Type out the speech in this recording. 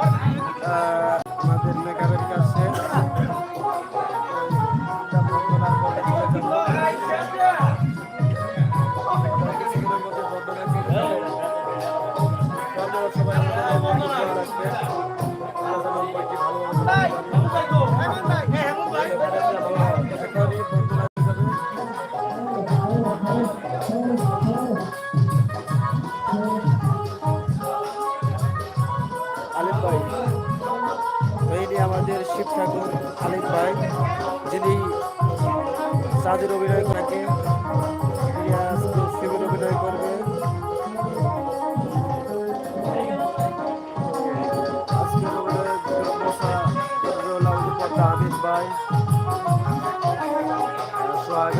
Lord. আলিফ ভাই। তো আমাদের শিব ঠাকুর আলিফ ভাই, যিনি চাঁদের অভিনয় থাকে শিবের অভিনয় করবে আমির ভাই। সোহাগ